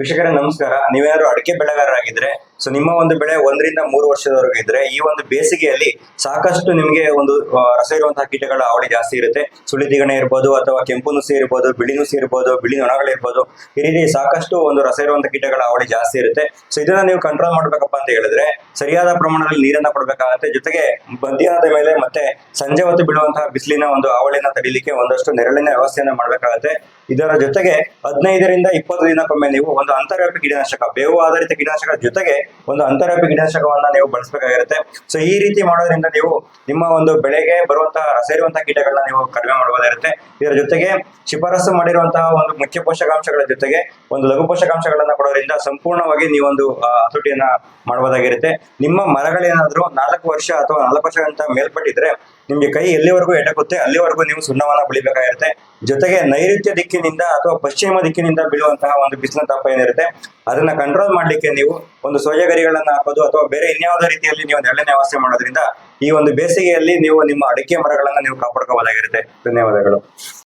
ವೀಕ್ಷಕರೇ ನಮಸ್ಕಾರ. ನೀವೇನಾದ್ರು ಅಡಿಕೆ ಬೆಳೆಗಾರರಾಗಿದ್ರೆ ಸೊ ನಿಮ್ಮ ಒಂದು ಬೆಳೆ ಒಂದರಿಂದ ಮೂರು ವರ್ಷದವರೆಗೂ ಇದ್ರೆ ಈ ಒಂದು ಬೇಸಿಗೆಯಲ್ಲಿ ಸಾಕಷ್ಟು ನಿಮಗೆ ಒಂದು ರಸ ಇರುವಂತಹ ಕೀಟಗಳ ಅವಳಿ ಜಾಸ್ತಿ ಇರುತ್ತೆ. ಸುಳಿದಿಗಣೆ ಇರ್ಬೋದು ಅಥವಾ ಕೆಂಪು ನುಸಿ ಇರ್ಬೋದು ಬಿಳಿ ನುಸಿ ಇರ್ಬೋದು ಬಿಳಿ ನೊಣಗಳಿರ್ಬೋದು, ಈ ರೀತಿ ಸಾಕಷ್ಟು ಒಂದು ರಸ ಇರುವಂತಹ ಕೀಟಗಳ ಅವಳಿ ಜಾಸ್ತಿ ಇರುತ್ತೆ. ಸೊ ಇದನ್ನ ನೀವು ಕಂಟ್ರೋಲ್ ಮಾಡ್ಬೇಕಪ್ಪ ಅಂತ ಹೇಳಿದ್ರೆ ಸರಿಯಾದ ಪ್ರಮಾಣದಲ್ಲಿ ನೀರನ್ನ ಕೊಡಬೇಕಾಗತ್ತೆ. ಜೊತೆಗೆ ಮಧ್ಯಾಹ್ನದ ಮೇಲೆ ಮತ್ತೆ ಸಂಜೆ ಹೊತ್ತು ಬೀಳುವಂತಹ ಬಿಸಿಲಿನ ಒಂದು ಅವಳಿನ ತಡಿಲಿಕ್ಕೆ ಒಂದಷ್ಟು ನೆರಳಿನ ವ್ಯವಸ್ಥೆಯನ್ನು ಮಾಡಬೇಕಾಗತ್ತೆ. ಇದರ ಜೊತೆಗೆ ಹದಿನೈದರಿಂದ ಇಪ್ಪತ್ತು ದಿನಕ್ಕೊಮ್ಮೆ ನೀವು ಒಂದು ಅಂತರ್ವ್ಯಾಪಿ ಕೀಟನಾಶಕ, ಬೇವು ಆಧಾರಿತ ಕೀಟನಾಶಕ ಜೊತೆಗೆ ಒಂದು ಅಂತರಪಿ ಕೀಟನಾಶಕವನ್ನ ನೀವು ಬಳಸಬೇಕಾಗಿರುತ್ತೆ. ಸೊ ಈ ರೀತಿ ಮಾಡೋದ್ರಿಂದ ನೀವು ನಿಮ್ಮ ಒಂದು ಬೆಳೆಗೆ ಬರುವಂತಹ, ಸೇರುವಂತಹ ಕೀಟಗಳನ್ನ ನೀವು ಕಡಿಮೆ ಮಾಡಬಹುದಾಗಿರುತ್ತೆ ಇದರ ಜೊತೆಗೆ ಶಿಫಾರಸು ಮಾಡಿರುವಂತಹ ಒಂದು ಮುಖ್ಯ ಪೋಷಕಾಂಶಗಳ ಜೊತೆಗೆ ಒಂದು ಲಘು ಪೋಷಕಾಂಶಗಳನ್ನ ಕೊಡೋದ್ರಿಂದ ಸಂಪೂರ್ಣವಾಗಿ ನೀವೊಂದು ಹತೋಟಿಯನ್ನ ಮಾಡಬಹುದಾಗಿರುತ್ತೆ ನಿಮ್ಮ ಮರಗಳೇನಾದ್ರೂ ನಾಲ್ಕು ವರ್ಷ ಅಥವಾ ನಾಲ್ಕು ಅಂತ ಮೇಲ್ಪಟ್ಟಿದ್ರೆ ನಿಮ್ಗೆ ಕೈ ಎಲ್ಲಿವರೆಗೂ ಎಟಕುತ್ತೆ, ಅಲ್ಲಿವರೆಗೂ ನೀವು ಸುಣ್ಣವನ್ನ ಬೆಳಿಬೇಕಾಗಿರುತ್ತೆ. ಜೊತೆಗೆ ನೈಋತ್ಯ ದಿಕ್ಕಿನಿಂದ ಅಥವಾ ಪಶ್ಚಿಮ ದಿಕ್ಕಿನಿಂದ ಬೀಳುವಂತಹ ಒಂದು ಬಿಸಿಲಿನ ತಾಪ ಏನಿರುತ್ತೆ ಅದನ್ನ ಕಂಟ್ರೋಲ್ ಮಾಡ್ಲಿಕ್ಕೆ ನೀವು ಒಂದು ಸೋಜಗರಿಗಳನ್ನ ಹಾಕೋದು ಅಥವಾ ಬೇರೆ ಇನ್ಯಾವುದೇ ರೀತಿಯಲ್ಲಿ ನೀವು ನೆರಳಿನ ವ್ಯವಸ್ಥೆ ಮಾಡೋದ್ರಿಂದ ಈ ಒಂದು ಬೇಸಿಗೆಯಲ್ಲಿ ನೀವು ನಿಮ್ಮ ಅಡಿಕೆ ಮರಗಳನ್ನ ನೀವು ಕಾಪಾಡ್ಕೋಬಹುದಾಗಿರುತ್ತೆ ಧನ್ಯವಾದಗಳು.